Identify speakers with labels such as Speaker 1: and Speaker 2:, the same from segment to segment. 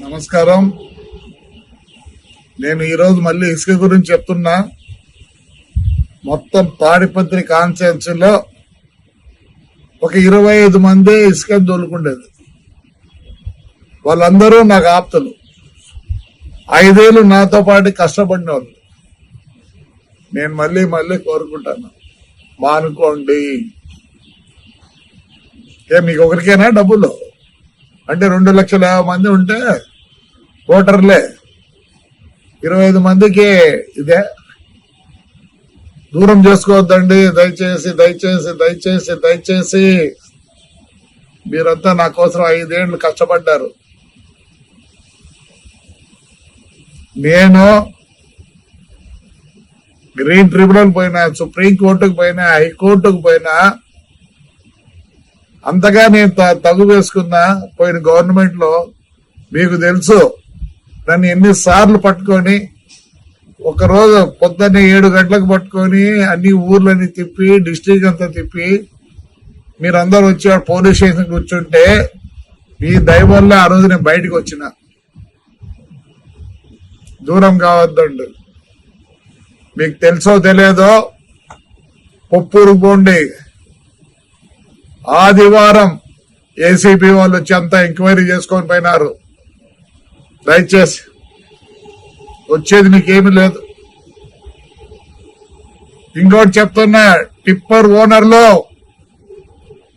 Speaker 1: నమస్కారం. నేను ఈరోజు మళ్ళీ ఇసుక గురించి చెప్తున్నా. మొత్తం తాడిపత్రి కాన్స్టిట్యున్సీలో ఒక ఇరవై ఐదు మంది ఇసుక తోలుకుండేది వాళ్ళందరూ నాకు ఆప్తులు. ఐదేళ్ళు నాతో పాటు కష్టపడిన వాళ్ళు నేను మళ్ళీ మళ్ళీ కోరుకుంటాను. మానుకోండి. ఏ మీకు ఒకరికేనా డబ్బులు? అంటే రెండు లక్షల యాభై మంది ఉంటే ఓటర్లే. ఇరవై ఐదు మందికి ఇదే. దూరం చేసుకోవద్దండి దయచేసి దయచేసి దయచేసి దయచేసి. మీరంతా నా కోసం ఐదేళ్ళు కష్టపడ్డారు. నేను గ్రీన్ ట్రిబ్యునల్ పోయినా సుప్రీంకోర్టుకు పోయినా హైకోర్టుకు పోయినా అంతగా నేను త- తగు వేసుకున్న పోయిన గవర్నమెంట్లో మీకు తెలుసు. నన్ను ఎన్నిసార్లు పట్టుకొని ఒక రోజు పొద్దున్నే ఏడు గంటలకు పట్టుకొని అన్ని ఊర్లని తిప్పి డిస్ట్రిక్ట్ అంతా తిప్పి మీరందరూ వచ్చి పోలీస్ స్టేషన్ కూర్చుంటే మీ దయవల్ల ఆ రోజు నేను బయటకు వచ్చిన. దూరం కావద్దండి. మీకు తెలుసో తెలియదో పొప్పూరు పోండి. ఆదివారం ఏసీబీ వాళ్ళు వచ్చి అంతా ఎంక్వైరీ చేసుకొని పోయినారు. దయచేసి వచ్చేది నీకేమీ లేదు. ఇంకోటి చెప్తున్నా టిప్పర్ ఓనర్లో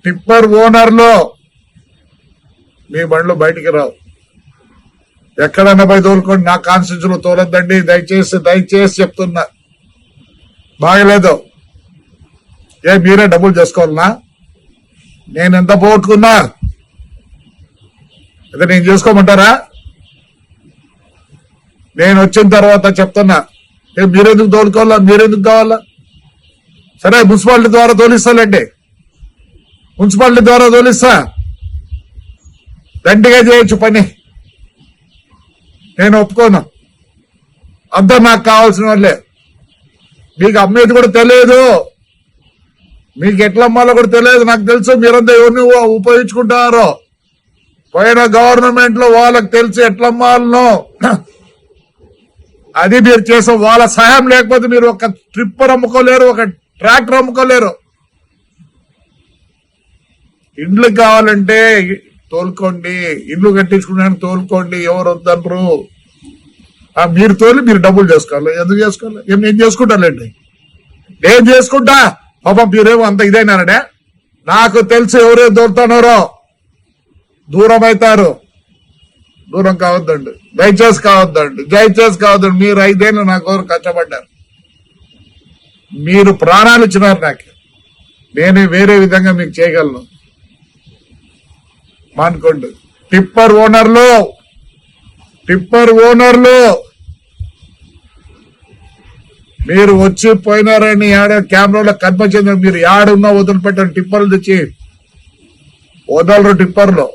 Speaker 1: టిప్పర్ ఓనర్లో మీ బండ్లు బయటికి రావు. ఎక్కడన్నా పోయి తోలుకోండి నా కాన్స్టిట్యూషన్ తోలద్దండి తోలొద్దండి. దయచేసి దయచేసి చెప్తున్నా. బాగలేదు. ఏ మీరే డబ్బులు చేసుకోవాలనా? నేను ఎంత పోగొట్టుకున్నా? అయితే నేను చేసుకోమంటారా? నేను వచ్చిన తర్వాత చెప్తున్నా మీరెందుకు తోలుకోవాలా? మీరెందుకు కావాలా? సరే మున్సిపాలిటీ ద్వారా తోలిస్తాలండి మున్సిపాలిటీ ద్వారా తోలిస్తా. దండిగా చేయొచ్చు పని. నేను ఒప్పుకోను. అంతా నాకు కావాల్సిన వాళ్ళే. మీకు అమ్మేది కూడా తెలియదు. మీకు ఎట్లా అమ్మాలో కూడా తెలియదు. నాకు తెలుసు మీరంతా ఎవరిని ఉపయోగించుకుంటారో. పోయిన గవర్నమెంట్లో వాళ్ళకి తెలుసు ఎట్లా అమ్మాలనో. అది మీరు చేసే వాళ్ళ సహాయం లేకపోతే మీరు ఒక ట్రిప్పర్ అమ్ముకోలేరు ఒక ట్రాక్టర్ అమ్ముకోలేరు. ఇండ్లు కావాలంటే తోలుకోండి ఇండ్లు కట్టించుకున్నాను తోలుకోండి ఎవరు వద్దనరు. మీరు తోలి మీరు డబ్బులు చేసుకోవాలి. ఎందుకు చేసుకోవాలి? ఏం నేను చేసుకుంటానులేండి. నేను చేసుకుంటా. పాపం మీరేమో అంత ఇదైనారనే నాకు తెలుసు ఎవరేం దూరుతున్నారో దూరం అవుతారు దూరం కావద్దండి. దయచేసి కావద్దండి. దయచేసి కావద్దండి. మీరు ఐదేళ్ళు నా కోసం కష్టపడ్డారు. మీరు ప్రాణాలు ఇచ్చినారు నాకు. నేను వేరే విధంగా మీకు చేయగలను. మానుకోండి. టిప్పర్ ఓనర్లు. టిప్పర్ ఓనర్లు. మీరు వచ్చి పోయినారని ఆడ కెమెరాలో కనిపించింది మీరు యాడున్నా వదిలిపెట్టండి. టిప్పర్లు తెచ్చి. వదలరు టిప్పర్లు.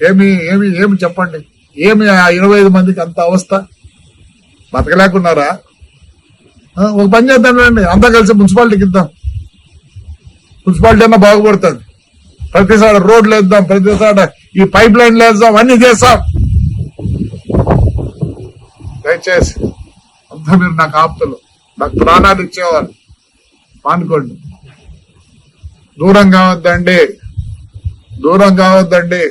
Speaker 1: ఏమి ఏమి ఏమి చెప్పండి? ఏమి ఆ ఇరవై ఐదు మందికి అంత అవస్థ? బతకలేకున్నారా? ఒక పని చేద్దాం రండి అంతా కలిసి మున్సిపాలిటీకి ఇద్దాం. మున్సిపాలిటీ అన్నా బాగుపడుతుంది. ప్రతిసాడ రోడ్లు వేద్దాం ప్రతిసాడ ఈ పైప్ లైన్లు వేద్దాం అన్ని చేస్తాం. దయచేసి అంతా మీరు నాకు ఆప్తలు. నాకు ప్రాణాలు ఇచ్చేవారు. మానుకోండి దూరం కావద్దండి దూరం కావద్దండి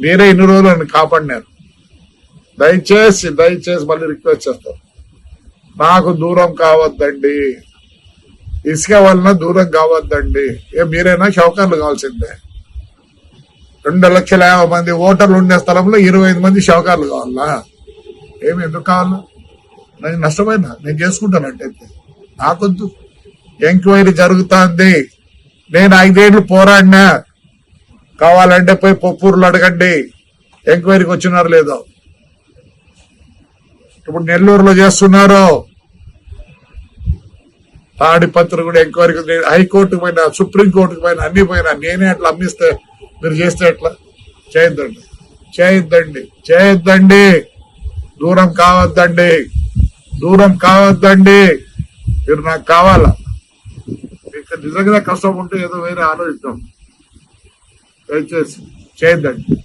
Speaker 1: మీరే ఇన్ని రోజులు నన్ను కాపాడినారు. దయచేసి దయచేసి మళ్ళీ రిక్వెస్ట్ చేస్తాను నాకు దూరం కావద్దండి. ఇసుక వలన దూరం కావద్దండి. ఏ మీరైనా షౌకర్లు కావాల్సిందే. రెండు లక్షల యాభై మంది ఓటర్లు ఉండే స్థలంలో ఇరవై ఐదు మంది షౌకర్లు కావాలా? ఏమి ఎందుకు కావాలా? నాకు నష్టమైనా నేను చేసుకుంటానంటే నాకొద్దు. ఎంక్వైరీ జరుగుతుంది. నేను ఐదేళ్ళు పోరాడినా. కావాలంటే పోయి పప్పూర్లు అడగండి. ఎంక్వైరీకి వచ్చినారు లేదో. ఇప్పుడు నెల్లూరులో చేస్తున్నారు. తాడిపత్రి కూడా ఎంక్వైరీకి హైకోర్టు హైకోర్టుకు పోయినా సుప్రీం పోయినా అన్ని పోయినా నేనే అట్లా అమ్మిస్తే మీరు చేస్తే ఎట్లా? చేయొద్దండి. చేయొద్దండి. చేయొద్దండి. దూరం కావద్దండి. దూరం కావద్దండి. మీరు నాకు కావాలా? మీకు నిజంగా కష్టం ఉంటే ఏదో వేరే ఆలోచిద్దాం. దయచేసి చేయొద్దండి.